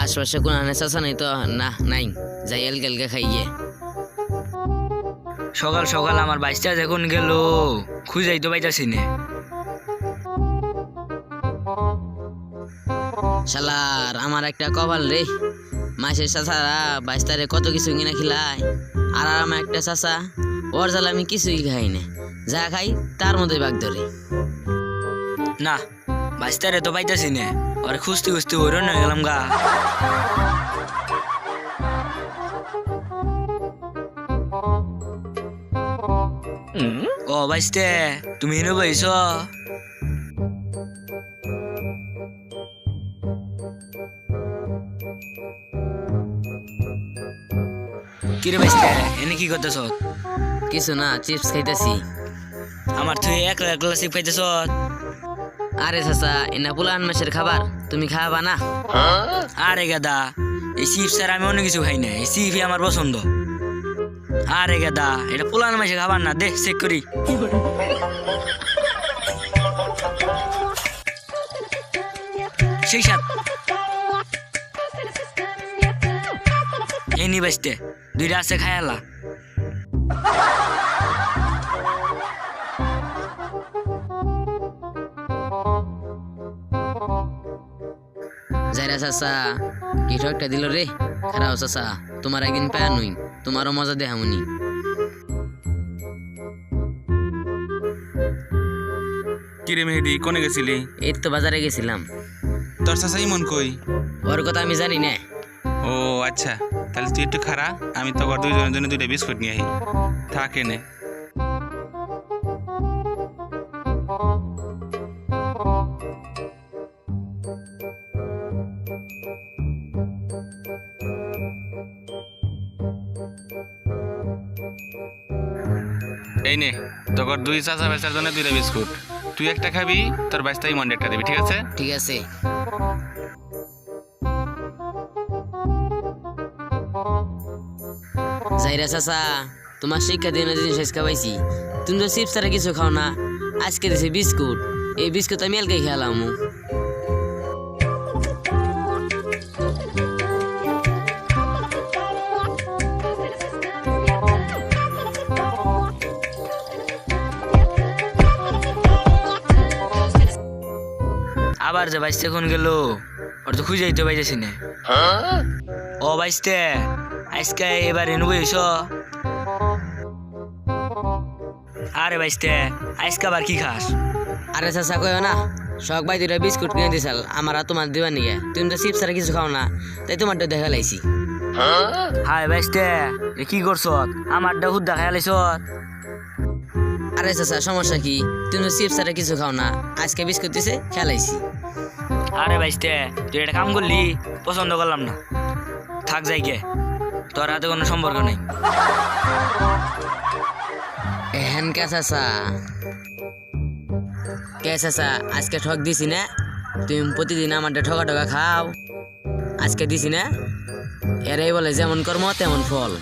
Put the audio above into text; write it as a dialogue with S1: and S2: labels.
S1: আশপাশে কোনো আনে চাষা নাই তো না নাই যাই এল গেলকে খাইয়ে
S2: সকাল সকাল আমার বাইশটা যখন গেল খুঁজাই তো পাইতাছি না।
S1: শালার আমার একটা কপাল রে। মাসের চাষারা বাইশ কত কিছু কিনা খিলায় আর আমার একটা চাষা ওর জ্বালা আমি কিছুই খাই না। যা খাই তার মধ্যে বাগ ধরে।
S2: না বাইশটারে তো পাইতাছি না। ওরে খুঁজতে খুঁজতে ওর না গেলাম গা ও বাইশতে তুমি হেন বইছ কিরে বাইশতে এনে কি করতেছ
S1: কিছু না চিপস খাইতেছি
S2: আমার তুই একলা একলা শিখ পাইতেছ
S1: আরে চাষা এনা পুলান মাসের খাবার, তুমি খাওয়াবা না?
S2: আরে গাদা, এই চিপস আর আমি অন্য কিছু খাই না, এই চিপই আমার পছন্দ। আরে গাদা, এটা পোলান মাসে খাবার না, দে চেক করি। সেই সাত এই বাঁচতে দুইটা আছে খায়ালা
S1: যাইরা চাষা কি ঠকটা দিল রে। খারাপ চাষা তোমার একদিন পায়া নই তোমারও মজা দেহামনি
S3: কিরে মেহেদি কোনে গেছিলি?
S1: এই তো বাজারে গেছিলাম।
S3: তোর চাচাই মন কই?
S1: ওর কথা আমি জানি না।
S3: ও আচ্ছা তাহলে তুই একটু খারা আমি তো দুইজনের জন্য দুইটা বিস্কুট নিয়ে আই। থাকে নে এই নে তোর দুই চাচা বেচার জন্য দুইটা বিস্কুট। তুই একটা খাবি, তোর বাইশটাই মন্ডে একটা দিবি, ঠিক আছে?
S1: ঠিক আছে। যাইরা চাচা, তোমার শিক্ষা দিন জিনিস আজকে পাইছি তুমি তো চিপস ছাড়া কিছু খাও না। আজকে দিছে বিস্কুট। এই বিস্কুট আমি এলকে খেলাম
S2: আবার যে বাইশতে কোন গেল? ওর তো খুঁজে দিতে পাইতেছি না। ও বাইশতে আজকে এবার এনু বইছ আরে বাইশতে আজকে আবার কি খাস?
S1: আরে চাচা কয় না শখ ভাই দুটা বিস্কুট কিনে দিছাল আমার আর তোমার দিবার নিয়ে তুমি তো চিপস ছাড়া কিছু খাও না তাই তোমারটা দেখা লাইছি।
S2: হাই বাইশতে এ কি করছ? আমার হুদ্দা খাই লাইছ?
S1: আরে চাচা সমস্যা কি? তুমি চিপস আর কিছু খাও না। আজকে বিস্কুট দিছে খেলাইছি।
S2: আরে বাইশতে তুই এটা কাম করলি পছন্দ করলাম না। থাক যাই গে তোর হাতে কোনো সম্পর্ক নেই।
S1: এহেন কে চাচা? কে চাচা আজকে ঠক দিছি না? তুমি প্রতিদিন আমারটা ঠকা ঠকা খাও। আজকে দিছি না? এরাই বলে যেমন কর্ম তেমন ফল।